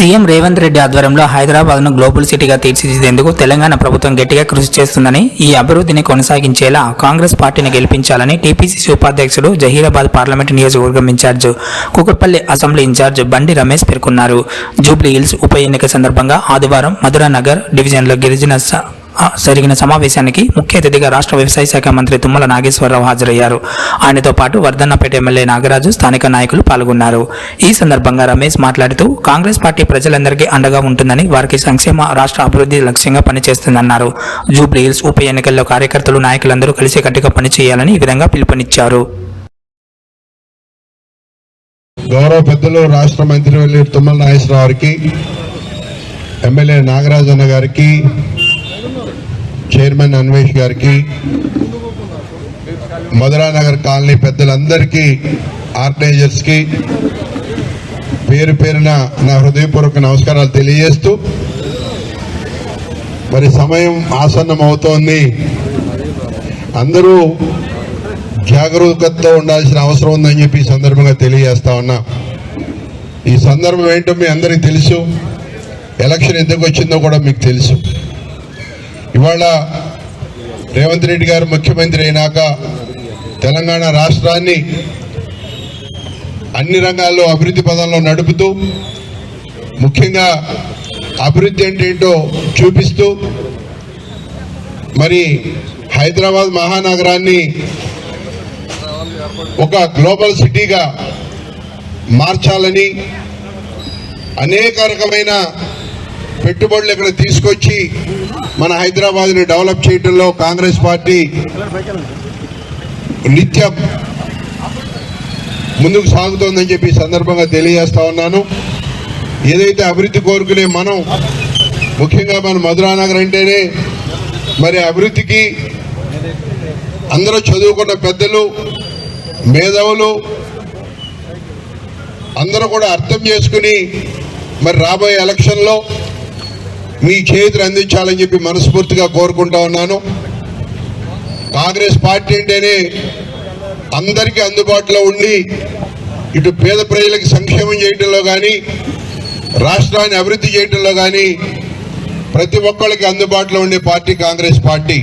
CM Revanth Reddy ఆధ్వర్యంలో హైదరాబాద్ను global సిటీగా తీర్చిదిద్దేందుకు తెలంగాణ ప్రభుత్వం గట్టిగా కృషి చేస్తుందని ఈ అభివృద్ధిని కొనసాగించేలా కాంగ్రెస్ పార్టీని గెలిపించాలని టీపీసీసీ ఉపాధ్యక్షుడు జహీరాబాద్ పార్లమెంటు నియోజకవర్గం in charge Kukatpally assembly in charge Bandi Ramesh పేర్కొన్నారు. జూబ్లీ హిల్స్ ఉప ఎన్నిక సందర్భంగా ఆదివారం మధురానగర్ డివిజన్లో గిరిజన స- జరిగిన సమావేశానికి ముఖ్య అతిథిగా రాష్ట్ర వ్యవసాయ శాఖ మంత్రి తుమ్మల నాగేశ్వరరావు హాజరయ్యారు. ఆయనతో పాటు వర్ధన్నపేట ఎమ్మెల్యే నాగరాజు స్థానిక నాయకులు పాల్గొన్నారు. ఈ సందర్భంగా రమేష్ మాట్లాడుతూ కాంగ్రెస్ పార్టీ ప్రజలందరికీ అండగా ఉంటుందని వారికి సంక్షేమ రాష్ట్ర అభివృద్ధి లక్ష్యంగా పనిచేస్తుందన్నారు. జూబ్లీ హిల్స్ ఉప ఎన్నికల్లో కార్యకర్తలు నాయకులందరూ కలిసికట్టుగా పనిచేయాలని ఈ విధంగా పిలుపునిచ్చారు. గౌరవ పెద్దలు రాష్ట్ర మంత్రి తుమ్మల నాగేశ్వరరావు గారికి ఎమ్మెల్యే నాగరాజన్న గారికి చైర్మన్ అన్వేష్ గారికి మధురానగర్ కాలనీ పెద్దలందరికీ ఆర్గనైజర్స్కి పేరు పేరున నా హృదయపూర్వక నమస్కారాలు తెలియజేస్తూ మరి సమయం ఆసన్నం అవుతోంది అందరూ జాగరూకతతో ఉండాల్సిన అవసరం ఉందని చెప్పి ఈ సందర్భంగా తెలియజేస్తా ఉన్నా. ఈ సందర్భం ఏంటో మీ అందరికీ తెలుసు. ఎలక్షన్ ఎందుకు వచ్చిందో కూడా మీకు తెలుసు. ఇవాళ రేవంత్ రెడ్డి గారు ముఖ్యమంత్రి అయినాక తెలంగాణ రాష్ట్రాన్ని అన్ని రంగాల్లో అభివృద్ధి పదంలో నడుపుతూ ముఖ్యంగా అభివృద్ధి అంటే ఏంటో చూపిస్తూ మరి హైదరాబాద్ మహానగరాన్ని ఒక గ్లోబల్ సిటీగా మార్చాలని అనేక రకమైన పెట్టుబడులు ఇక్కడ తీసుకొచ్చి మన హైదరాబాద్ని డెవలప్ చేయడంలో కాంగ్రెస్ పార్టీ నిత్యం ముందుకు సాగుతోందని చెప్పి సందర్భంగా తెలియజేస్తా ఉన్నాను. ఏదైతే అభివృద్ధి కోరుకునే మనం ముఖ్యంగా మన మధురానగర్ అంటేనే మరి అభివృద్ధికి అందరూ చదువుకున్న పెద్దలు మేధావులు అందరూ కూడా అర్థం చేసుకుని మరి రాబోయే ఎలక్షన్లో మీ చేతులు అందించాలని చెప్పి మనస్ఫూర్తిగా కోరుకుంటా ఉన్నాను. కాంగ్రెస్ పార్టీ అంటేనే అందరికీ అందుబాటులో ఉండి ఇటు పేద ప్రజలకు సంక్షేమం చేయడంలో కానీ రాష్ట్రాన్ని అభివృద్ధి చేయడంలో కానీ ప్రతి ఒక్కళ్ళకి అందుబాటులో ఉండే పార్టీ కాంగ్రెస్ పార్టీ.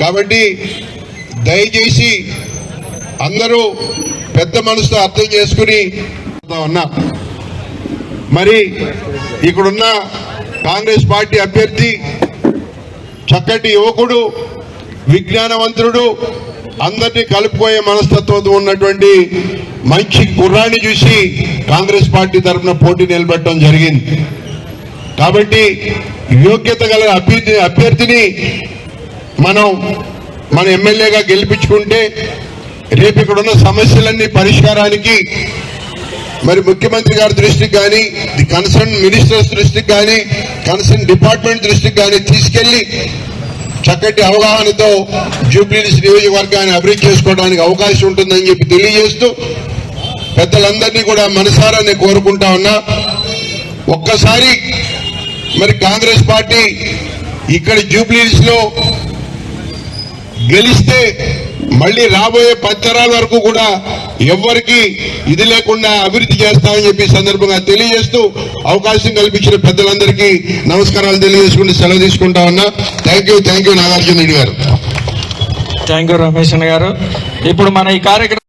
కాబట్టి దయచేసి అందరూ పెద్ద మనసుతో అర్థం చేసుకుని ఉన్నా. మరి ఇక్కడున్న కాంగ్రెస్ పార్టీ అభ్యర్థి చక్కటి యువకుడు విజ్ఞానవంతుడు అందరినీ కలుపుకోయే మనస్తత్వం ఉన్నటువంటి మంచి కుర్రాన్ని చూసి కాంగ్రెస్ పార్టీ తరఫున పోటీ నిలబెట్టడం జరిగింది. కాబట్టి యోగ్యత గల అభ్యర్థి అభ్యర్థిని మనం మన ఎమ్మెల్యేగా గెలిపించుకుంటే రేపు ఇక్కడ ఉన్న సమస్యలన్నీ పరిష్కారానికి మరి ముఖ్యమంత్రి గారి దృష్టికి కానీ కన్సర్న్ మినిస్టర్స్ దృష్టికి కానీ కన్సర్న్ డిపార్ట్మెంట్ దృష్టికి కానీ తీసుకెళ్ళి చక్కటి అవగాహనతో జూబ్లీస్ నియోజకవర్గాన్ని అభివృద్ధి చేసుకోవడానికి అవకాశం ఉంటుందని చెప్పి తెలియజేస్తూ పెద్దలందరినీ కూడా మనసారా నేను కోరుకుంటా ఉన్నా. ఒక్కసారి మరి కాంగ్రెస్ పార్టీ ఇక్కడ జూబ్లీస్లో గెలిస్తే మళ్ళీ రాబోయే పత్తరాల వరకు కూడా ఎవ్వరికి ఇది లేకుండా అభివృద్ధి చేస్తామని చెప్పి సందర్భంగా తెలియజేస్తూ అవకాశం కల్పించిన పెద్దలందరికీ నమస్కారాలు తెలియజేసుకుంటూ సెలవు తీసుకుంటా ఉన్నా. Thank you thank you Nagarjuna Reddy garu. Thank you Ramesh అన్న గారు. ఇప్పుడు మన ఈ కార్యక్రమం